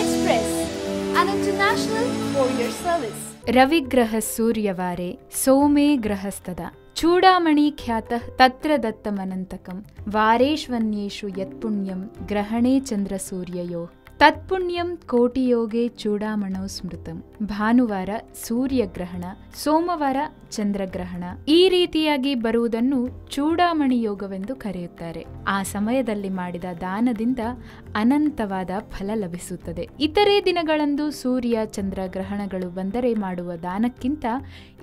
Express international courier रविग्रहः सूर्यवारे सोमे ग्रहस्तदा चूडामणि ख्यातः तत्र दत्तमनन्तकं वारेष्वन्येषु यत्पुण्यं ग्रहणे चन्द्रसूर्ययोः ತತ್ಪುಣ್ಯಂ ಕೋಟಿಯೋಗೆ ಚೂಡಾಮಣೋ ಸ್ಮೃತಂ. ಭಾನುವಾರ ಸೂರ್ಯಗ್ರಹಣ, ಸೋಮವಾರ ಚಂದ್ರಗ್ರಹಣ. ಈ ರೀತಿಯಾಗಿ ಬರುವುದನ್ನು ಚೂಡಾಮಣಿ ಯೋಗವೆಂದು ಕರೆಯುತ್ತಾರೆ. ಆ ಸಮಯದಲ್ಲಿ ಮಾಡಿದ ದಾನದಿಂದ ಅನಂತವಾದ ಫಲ ಲಭಿಸುತ್ತದೆ. ಇತರೆ ದಿನಗಳಂದು ಸೂರ್ಯ, ಚಂದ್ರ ಗ್ರಹಣಗಳು ಬಂದರೆ ಮಾಡುವ ದಾನಕ್ಕಿಂತ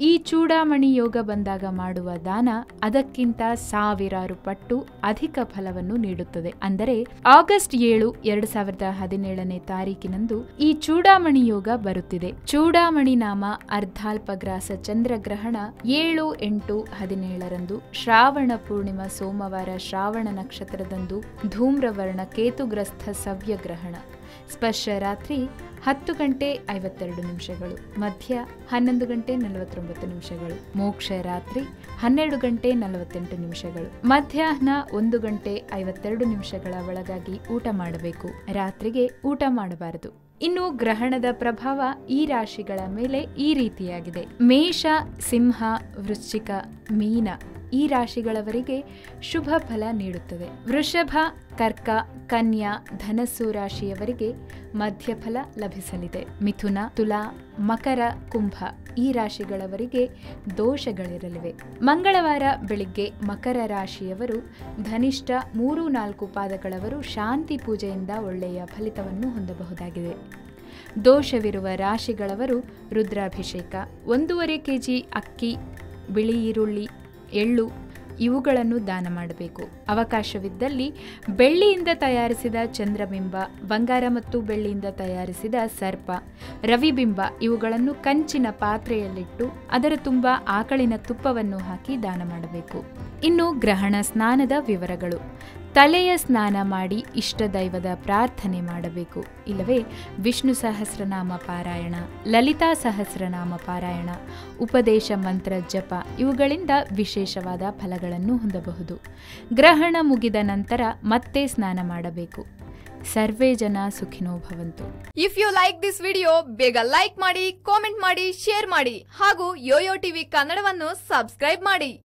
ಈ ಚೂಡಾಮಣಿ ಯೋಗ ಬಂದಾಗ ಮಾಡುವ ದಾನ ಅದಕ್ಕಿಂತ ಸಾವಿರಾರು ಪಟ್ಟು ಅಧಿಕ ಫಲವನ್ನು ನೀಡುತ್ತದೆ. ಅಂದರೆ ಆಗಸ್ಟ್ ಏಳು, ಎರಡು ಸಾವಿರದ ಹದಿನೇಳನೇ ತಾರೀಕಿನಂದು ಈ ಚೂಡಾಮಣಿ ಯೋಗ ಬರುತ್ತಿದೆ. ಚೂಡಾಮಣಿ ನಾಮ ಅರ್ಧಾಲ್ಪಗ್ರಾಸ ಚಂದ್ರಗ್ರಹಣ ಏಳು ಎಂಟು ಹದಿನೇಳರಂದು ಶ್ರಾವಣ ಪೂರ್ಣಿಮಾ ಸೋಮವಾರ ಶ್ರಾವಣ ನಕ್ಷತ್ರದಂದು ಧೂಮ್ರವರ್ಣ ಕೇತುಗ್ರಸ್ಥ ಸವ್ಯಗ್ರಹಣ ಸ್ಪರ್ಶ ರಾತ್ರಿ ಹತ್ತು ಗಂಟೆ ಐವತ್ತೆರಡು ನಿಮಿಷಗಳು, ಮಧ್ಯ ಹನ್ನೊಂದು ಗಂಟೆ ನಲವತ್ತೊಂಬತ್ತು ನಿಮಿಷಗಳು, ಮೋಕ್ಷ ರಾತ್ರಿ ಹನ್ನೆರಡು ಗಂಟೆ ನಲವತ್ತೆಂಟು ನಿಮಿಷಗಳು, ಮಧ್ಯಾಹ್ನ ಒಂದು ಗಂಟೆ ಐವತ್ತೆರಡು ನಿಮಿಷಗಳ ಒಳಗಾಗಿ ಊಟ ಮಾಡಬೇಕು. ರಾತ್ರಿಗೆ ಊಟ ಮಾಡಬಾರದು. ಇನ್ನು ಗ್ರಹಣದ ಪ್ರಭಾವ ಈ ರಾಶಿಗಳ ಮೇಲೆ ಈ ರೀತಿಯಾಗಿದೆ. ಮೇಷ, ಸಿಂಹ, ವೃಶ್ಚಿಕ, ಮೀನ ಈ ರಾಶಿಗಳವರಿಗೆ ಶುಭ ಫಲ ನೀಡುತ್ತದೆ. ವೃಷಭ, ಕರ್ಕ ಕನ್ಯಾ ಧನಸ್ಸು ರಾಶಿಯವರಿಗೆ ಮಧ್ಯಫಲ ಲಭಿಸಲಿದೆ. ಮಿಥುನ, ತುಲಾ, ಮಕರ, ಕುಂಭ ಈ ರಾಶಿಗಳವರಿಗೆ ದೋಷಗಳಿರಲಿವೆ. ಮಂಗಳವಾರ ಬೆಳಿಗ್ಗೆ ಮಕರ ರಾಶಿಯವರು ಧನಿಷ್ಠ ಮೂರು ನಾಲ್ಕು ಪಾದಗಳವರು ಶಾಂತಿ ಪೂಜೆಯಿಂದ ಒಳ್ಳೆಯ ಫಲಿತವನ್ನು ಹೊಂದಬಹುದಾಗಿದೆ. ದೋಷವಿರುವ ರಾಶಿಗಳವರು ರುದ್ರಾಭಿಷೇಕ, ಒಂದೂವರೆ ಕೆಜಿ ಅಕ್ಕಿ, ಬಿಳಿ ಈರುಳ್ಳಿ, ಎಳ್ಳು ಇವುಗಳನ್ನು ದಾನ ಮಾಡಬೇಕು. ಅವಕಾಶವಿದ್ದಲ್ಲಿ ಬೆಳ್ಳಿಯಿಂದ ತಯಾರಿಸಿದ ಚಂದ್ರಬಿಂಬ, ಬಂಗಾರ ಮತ್ತು ಬೆಳ್ಳಿಯಿಂದ ತಯಾರಿಸಿದ ಸರ್ಪ, ರವಿಬಿಂಬ ಇವುಗಳನ್ನು ಕಂಚಿನ ಪಾತ್ರೆಯಲ್ಲಿಟ್ಟು ಅದರ ತುಂಬ ಆಕಳಿನ ತುಪ್ಪವನ್ನು ಹಾಕಿ ದಾನ ಮಾಡಬೇಕು. ಇನ್ನು ಗ್ರಹಣ ಸ್ನಾನದ ವಿವರಗಳು. ತಲೆಯ ಸ್ನಾನ ಮಾಡಿ ಇಷ್ಟ ದೈವದ ಪ್ರಾರ್ಥನೆ ಮಾಡಬೇಕು. ಇಲ್ಲವೇ, ವಿಷ್ಣು ಸಹಸ್ರನಾಮ ಪಾರಾಯಣ, ಲಲಿತಾ ಸಹಸ್ರನಾಮ ಪಾರಾಯಣ, ಉಪದೇಶ ಮಂತ್ರ ಜಪ ಇವುಗಳಿಂದ ವಿಶೇಷವಾದ ಫಲಗಳನ್ನು ಹೊಂದಬಹುದು. ಗ್ರಹಣ ಮುಗಿದ ನಂತರ ಮತ್ತೆ ಸ್ನಾನ ಮಾಡಬೇಕು. ಸರ್ವೇ ಜನ ಸುಖಿನೋ ಭವಂತು. If you like this video ಬೇಗ ಲೈಕ್ ಮಾಡಿ ಕಾಮೆಂಟ್ ಮಾಡಿ ಶೇರ್ ಮಾಡಿ ಹಾಗೂ ಯೋಯೋ ಟಿವಿ ಕನ್ನಡವನ್ನು ಸಬ್ಸ್ಕ್ರೈಬ್ ಮಾಡಿ.